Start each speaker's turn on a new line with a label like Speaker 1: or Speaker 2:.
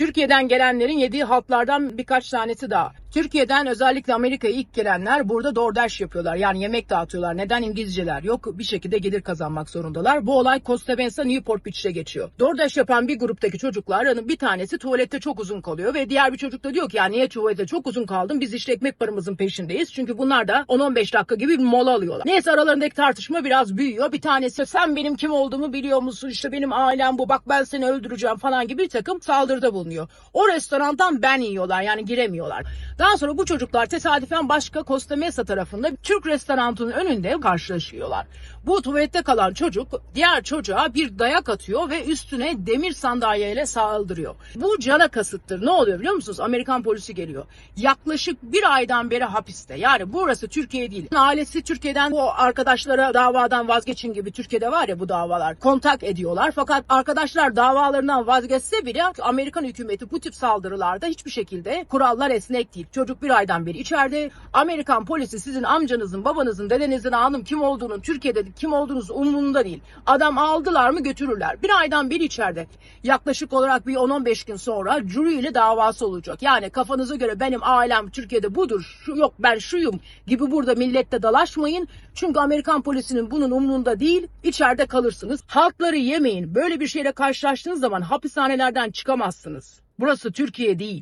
Speaker 1: Türkiye'den gelenlerin yediği halklardan birkaç tanesi daha. Türkiye'den özellikle Amerika'ya ilk gelenler burada DoorDash yapıyorlar. Yani yemek dağıtıyorlar. Neden İngilizceler yok? Bir şekilde gelir kazanmak zorundalar. Bu olay Costa Mesa Newport Beach'te geçiyor. DoorDash yapan bir gruptaki çocukların bir tanesi tuvalette çok uzun kalıyor ve diğer bir çocuk da diyor ki ya niye tuvalette çok uzun kaldım? Biz işte ekmek paramızın peşindeyiz. Çünkü bunlar da 10-15 dakika gibi bir mola alıyorlar. Neyse aralarındaki tartışma biraz büyüyor. Bir tanesi sen benim kim olduğumu biliyor musun? İşte benim ailem bu. Bak ben seni öldüreceğim falan gibi bir takım saldırıda bulunuyor. O restorandan ben yiyorlar yani giremiyorlar. Daha sonra bu çocuklar tesadüfen başka Costa Mesa tarafında Türk restoranının önünde karşılaşıyorlar. Bu tuvalette kalan çocuk diğer çocuğa bir dayak atıyor ve üstüne demir sandalyeyle saldırıyor. Bu cana kasıttır. Ne oluyor biliyor musunuz? Amerikan polisi geliyor. Yaklaşık bir aydan beri hapiste. Yani burası Türkiye değil. Ailesi Türkiye'den bu arkadaşlara davadan vazgeçin gibi Türkiye'de var ya bu davalar. Kontak ediyorlar. Fakat arkadaşlar davalarından vazgeçse bile Amerikan hükümeti bu tip saldırılarda hiçbir şekilde kurallar esnek değil. Çocuk bir aydan beri içeride. Amerikan polisi sizin amcanızın, babanızın, dedenizin, hanım kim olduğunun, Türkiye'de kim olduğunuz umurunda değil. Adam aldılar mı götürürler. Bir aydan beri içeride. Yaklaşık olarak bir 10-15 gün sonra jury ile davası olacak. Yani kafanıza göre benim ailem Türkiye'de budur, şu yok ben şuyum gibi burada millette dalaşmayın. Çünkü Amerikan polisinin bunun umrunda değil, içeride kalırsınız. Halkları yemeyin. Böyle bir şeyle karşılaştığınız zaman hapishanelerden çıkamazsınız. Burası Türkiye değil.